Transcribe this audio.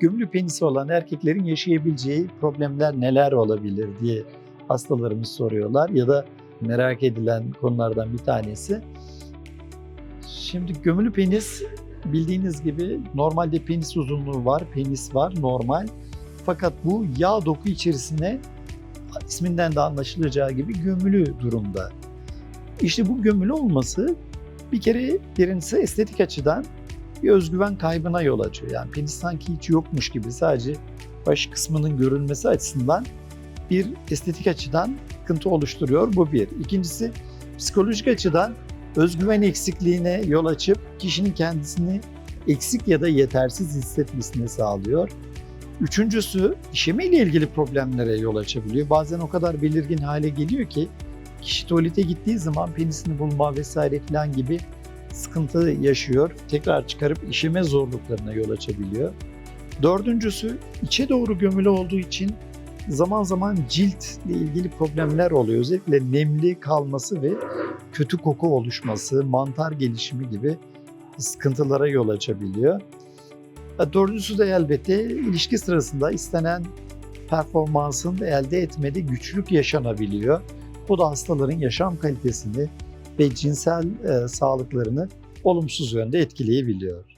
gömülü penisi olan erkeklerin yaşayabileceği problemler neler olabilir diye hastalarımız soruyorlar ya da merak edilen konulardan bir tanesi. Şimdi gömülü penis bildiğiniz gibi normalde penis uzunluğu var, penis var normal. Fakat bu yağ doku içerisine isminden de anlaşılacağı gibi gömülü durumda. İşte bu gömülü olması bir kere birincisi estetik açıdan bir özgüven kaybına yol açıyor. Yani penis sanki hiç yokmuş gibi sadece baş kısmının görülmesi açısından bir estetik açıdan sıkıntı oluşturuyor. Bu bir. İkincisi psikolojik açıdan özgüven eksikliğine yol açıp kişinin kendisini eksik ya da yetersiz hissetmesini sağlıyor. Üçüncüsü işeme ile ilgili problemlere yol açabiliyor. Bazen o kadar belirgin hale geliyor ki kişi tuvalete gittiği zaman penisini bulma vesaire falan gibi sıkıntı yaşıyor. Tekrar çıkarıp işeme zorluklarına yol açabiliyor. Dördüncüsü içe doğru gömülü olduğu için zaman zaman ciltle ilgili problemler oluyor. Özellikle nemli kalması ve kötü koku oluşması, mantar gelişimi gibi sıkıntılara yol açabiliyor. Dördüncüsü de elbette ilişki sırasında istenen performansın elde etmede güçlük yaşanabiliyor. Bu da hastaların yaşam kalitesini ve cinsel e, sağlıklarını olumsuz yönde etkileyebiliyor.